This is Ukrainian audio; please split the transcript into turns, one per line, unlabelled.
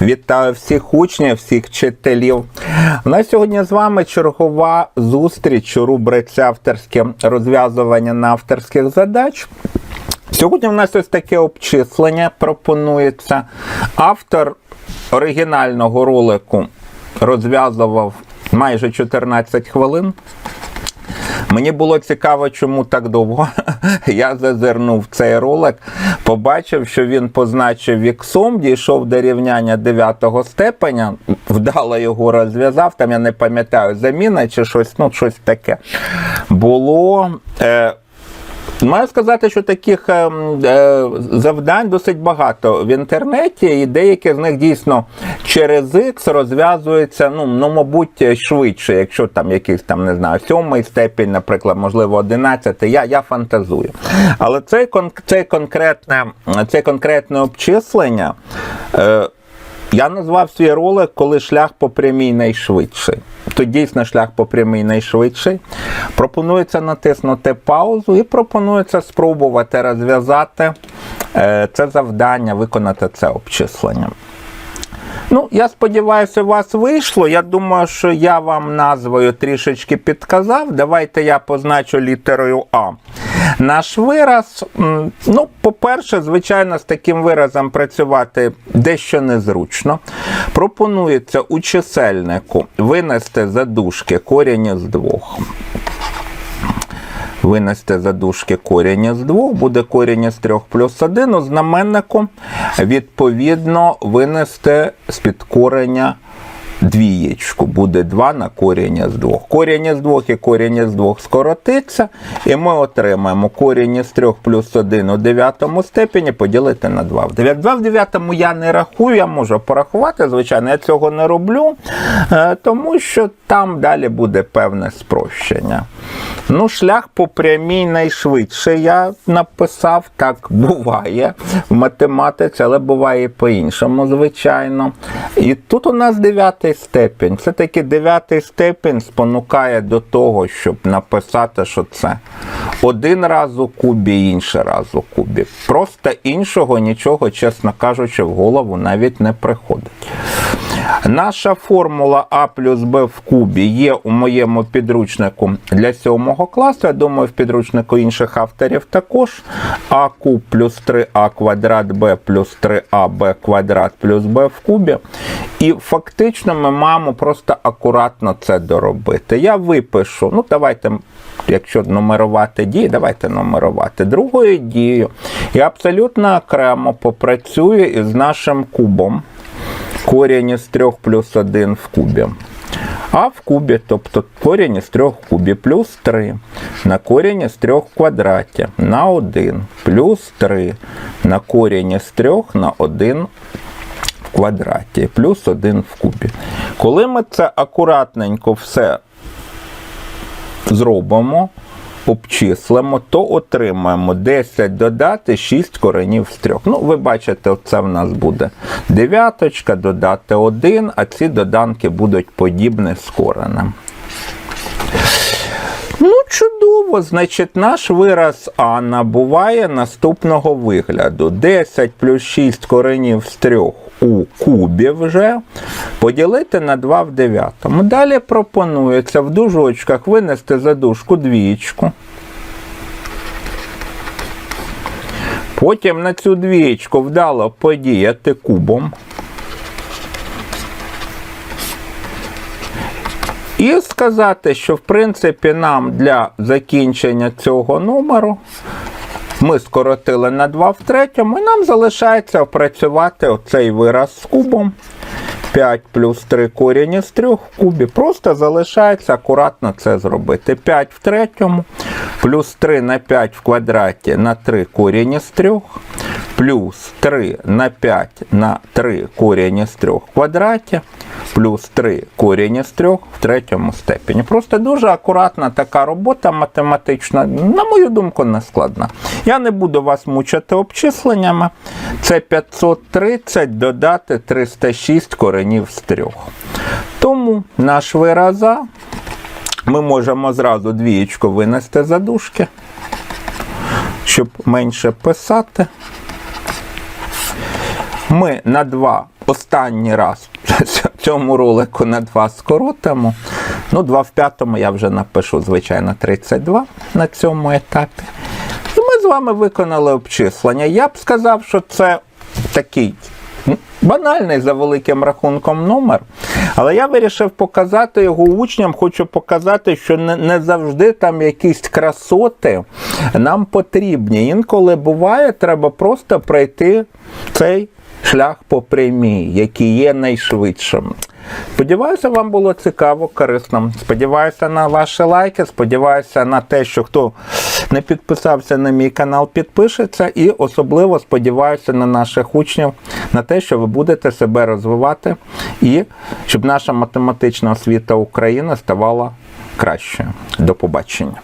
Вітаю всіх учнів, всіх вчителів. У нас сьогодні з вами чергова зустріч у рубриці авторське розв'язування на авторських задач. Сьогодні в нас ось таке обчислення пропонується. Автор оригінального ролику розв'язував майже 14 хвилин. Мені було цікаво, чому так довго. Я зазирнув цей ролик, побачив, що він позначив віксом, дійшов до рівняння 9 степеня, вдало його розв'язав. Там я не пам'ятаю, заміна чи щось, ну щось таке. Було. Е, Маю сказати, що таких е, е, завдань досить багато в інтернеті, і деякі з них дійсно через X розв'язуються, ну, ну, мабуть, швидше, якщо там якийсь там, не знаю, сьомий степінь, наприклад, можливо, одинадцятий, я, я фантазую. Але це, це, конкретне, це конкретне обчислення. Я назвав свій ролик, коли шлях по прямій найшвидший. То дійсно шлях по прямій найшвидший. Пропонується натиснути паузу і пропонується спробувати розв'язати е, це завдання, виконати це обчислення. Ну, я сподіваюся, у вас вийшло. Я думаю, що я вам назвою трішечки підказав. Давайте я позначу літерою А. Наш вираз, ну, по-перше, звичайно, з таким виразом працювати дещо незручно. Пропонується у чисельнику винести за дужки корінь із двох. Винести за дужки корінь із двох, буде корінь із трьох плюс один. У знаменнику відповідно винести з-під кореня двієчку. Буде 2 на корінь з двох. Корінь із двох і корінь із двох скоротиться, і ми отримаємо корінь із 3 плюс 1 у дев'ятому степені поділити на 2. 2 в дев'ятому я не рахую, я можу порахувати, звичайно, я цього не роблю, е, тому що там далі буде певне спрощення. Ну, шлях по прямій найшвидше я написав, так буває в математиці, але буває по-іншому, звичайно. І тут у нас дев'ятий степінь. Все-таки дев'ятий степінь спонукає до того, щоб написати, що це один раз у кубі, інший раз у кубі. Просто іншого нічого, чесно кажучи, в голову навіть не приходить. Наша формула А плюс Б в кубі є у моєму підручнику для сьомого класу. Я думаю, в підручнику інших авторів також. А куб плюс 3а квадрат Б плюс 3аб квадрат плюс Б в кубі. І фактично ми маємо просто акуратно це доробити. Я випишу, ну давайте. Якщо нумерувати дії, давайте нумерувати. Другою дією я абсолютно окремо попрацюю із нашим кубом корінь із 3 плюс 1 в кубі. А в кубі, тобто корінь із 3 в кубі плюс 3 на корінь із 3 в квадраті на 1 плюс 3 на корінь із 3 на 1 в квадраті плюс 1 в кубі. Коли ми це акуратненько все зробимо, обчислимо, то отримаємо 10 додати 6 коренів з 3. Ну, ви бачите, це в нас буде дев'яточка, додати 1, а ці доданки будуть подібні з коренем. Ну, чудово, значить, наш вираз А набуває наступного вигляду. 10 плюс 6 коренів з 3 у кубі вже поділити на 2 в 9. Далі пропонується в дужочках винести за дужку двічку. Потім на цю двічку вдало подіяти кубом. І сказати, що в принципі нам для закінчення цього номеру ми скоротили на 2 в третьому, і нам залишається опрацювати оцей вираз з кубом. 5 плюс 3 корінь із 3 в кубі. Просто залишається акуратно це зробити. 5 в третьому, плюс 3 на 5 в квадраті на 3 корінь із 3, плюс 3 на 5 на 3 корінь із 3 в квадраті, плюс 3 корінь із 3 в третьому степені. Просто дуже акуратна така робота математична, на мою думку, не складна. Я не буду вас мучити обчисленнями. Це 530 додати 306 коренів з 3. Тому наш вираз А ми можемо зразу двієчку винести за дужки, щоб менше писати. Ми на 2 останній раз цьому ролику на 2 скоротимо. Ну, 2 в п'ятому я вже напишу, звичайно, 32 на цьому етапі. І ми з вами виконали обчислення. Я б сказав, що це такий банальний за великим рахунком номер. Але я вирішив показати його учням, хочу показати, що не, не завжди там якісь красоти нам потрібні. Інколи буває, треба просто пройти цей шлях по прямій, який є найшвидшим. Сподіваюся, вам було цікаво, корисно. Сподіваюся на ваші лайки. Сподіваюся на те, що хто не підписався на мій канал, підпишеться. І особливо сподіваюся на наших учнів, на те, що ви будете себе розвивати і щоб наша математична освіта України ставала кращою. До побачення.